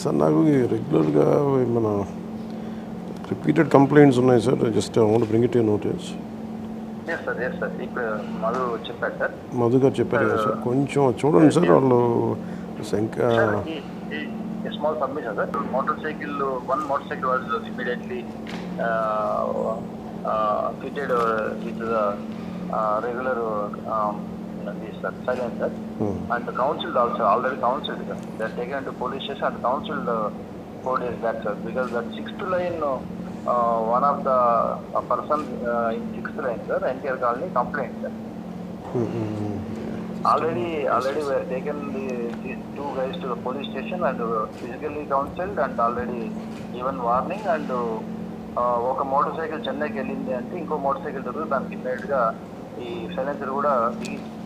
Sir నాకు రెగ్యులర్గా మన రిపీటెడ్ కంప్లైంట్స్ ఉన్నాయి sir. Just I want bring it you notice Madhu గారు చెప్పారు కదా సార్. కొంచెం చూడండి సార్ వాళ్ళు ఇంకా with sir silence sir. And counselled also already counselled sir they taken to police station and counselled four days back sir because that sixth line one of the person in sixth line sir NTR colony complaint sir to the police station and uh, physically counseled and already given warning and uh, ఒక motor cycle చెన్నైకి వెళ్ళింది అంటే ఇంకో motor cycle దొరికి దానికి ఇమ్మీడియట్గా ఈ silencer కూడా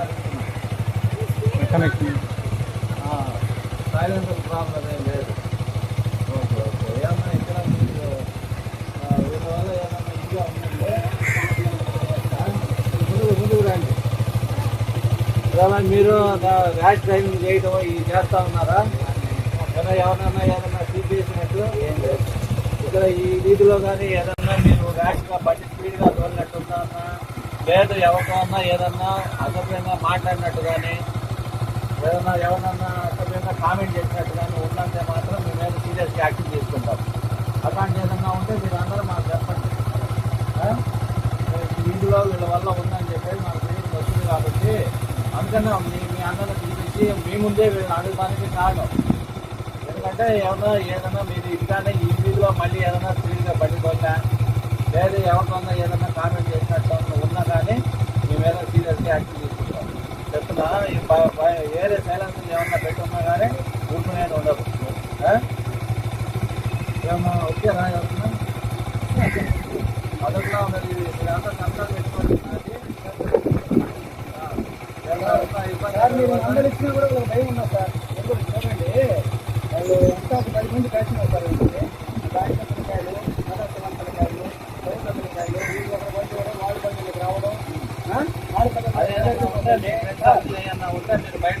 అడుగుతున్నా సైలెన్సర్ ప్రాబ్లం ఏం లేదు ఓకే ఓకే ఏమన్నా ఇక్కడ మీకు వీళ్ళ వల్ల ఏమన్నా ఇదిగా ఉందంటే ముందుకు ముందుకు రండి ఏమన్నా మీరు ర్యాష్ డ్రైవింగ్ చేయడం ఇది చేస్తా ఉన్నారా ఏమైనా ఎవరన్నా ఏదన్నా తీసేసినట్టు ఏం లేదు ఇక్కడ ఈ వీధిలో కానీ ఏదన్నా మీరు ర్యాష్గా బండి స్పీడ్గా తోలినట్టు ఉందన్నా లేదు ఎవరికన్నా ఏదన్నా అసభ్యంగా మాట్లాడినట్టు కానీ ఏదన్నా ఎవరన్నా అసభ్యంగా కామెంట్ చేసినట్టు కానీ ఉందంటే మాత్రం మీ మీద సీరియస్ యాక్షన్ తీసుకుంటాం. అలాంటి ఏదన్నా ఉంటే మీరు అందరూ మాకు చెప్పండి. ఆ? వీధిలో వీళ్ళ వల్ల ఉందని చెప్పేసి మాకు తెలియదు వస్తుంది కాబట్టి అందుకనే మీ మీ అందరిని పిలిపించి మీ ముందే వీళ్ళని అడగడానికి కారణం. ఎందుకంటే ఏమన్నా ఏదైనా మీరు ఇదిగానే ఈ వీధిలో మళ్ళీ ఏదైనా స్పీడ్గా పడిపోతా లేదు ఎవరికన్నా ఏదైనా కామెంట్ చేసినట్టు ఉన్నా కానీ మీ మీద సీరియస్గా యాక్షన్ తీసుకుంటాం చెప్తున్నా ఈ బ- బ- వేరే సైలెన్స్ ఏమన్నా పెట్టున్నా కానీ ఊరుకునేది ఉండదు? ఏమన్నా ఓకేనా ఏమన్నా మొదట్లో మరి మీరంతా సంతానం పెట్టుకోండి సార్ మీరు అందరు ఇచ్చినా కూడా ఒక భయం ఉన్నా సార్ ఎప్పుడు చూడండి వాళ్ళు ఎంత ఒక పది మంది వీళ్ళు ఒక బండి కూడా వాళ్ళ బండికి రావడం ఆ? ఆడపిల్లలు బయట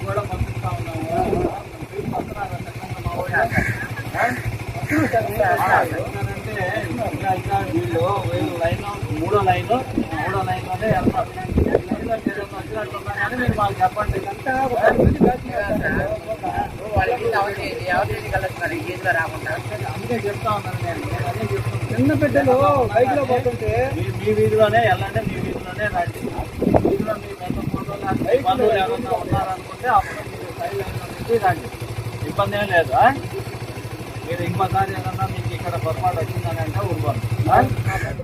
కూడా పంపిస్తా ఉన్నాము అంటే వీళ్ళు లైన్ మూడో లైన్ మూడో లైన్లోనే వెళ్తారు కానీ మీరు మాకు చెప్పండి అంతా అందుకే చెప్తా ఉన్నాను నేను అదే చిన్న బిడ్డలు బైక్లో పోతుంటే మీ వీధిలోనే వెళ్ళండి మీ వీధిలోనే రండి పెద్ద ఫోటోలు బంధువులు ఎవరన్నా ఉన్నారనుకుంటే అప్పుడు రండి ఇబ్బంది ఏం లేదు మీరు ఇంకోసారి ఏదన్నా మీకు ఇక్కడ పొరపాటు వచ్చిందని అంటే ఊరుకోండి